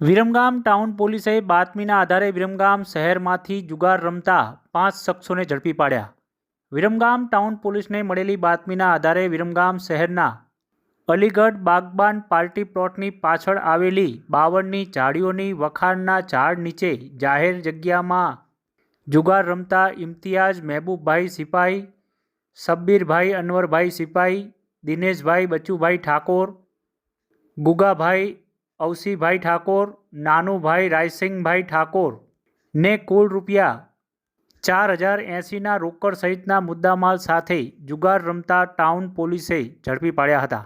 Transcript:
Viramgam town પોલીસે બાતમીના આધારે વિરમગામ શહેરમાંથી જુગાર રમતા પાંચ શખ્સોને ઝડપી પાડ્યા. વિરમગામ ટાઉન પોલીસને મળેલી બાતમીના આધારે વિરમગામ શહેરના અલીગઢ બાગબાન પાર્ટી પ્લોટની પાછળ આવેલી બાવળની ઝાડીઓની વખાણના ઝાડ નીચે જાહેર જગ્યામાં જુગાર રમતા ઇમ્તિયાઝ મહેબૂબભાઈ સિપાઈ શબ્બીરભાઈ અનવરભાઈ સિપાઈ, દિનેશભાઈ બચુભાઈ ઠાકોર, ગુગાભાઈ અવસીભાઈ ઠાકોર, નાનુભાઈ રાયસિંગભાઈ ઠાકોર ને કુલ રૂપિયા ચાર હજાર એંસીના રોકડ સહિતના મુદ્દામાલ સાથે જુગાર રમતા ટાઉન પોલીસે ઝડપી પાડ્યા હતા.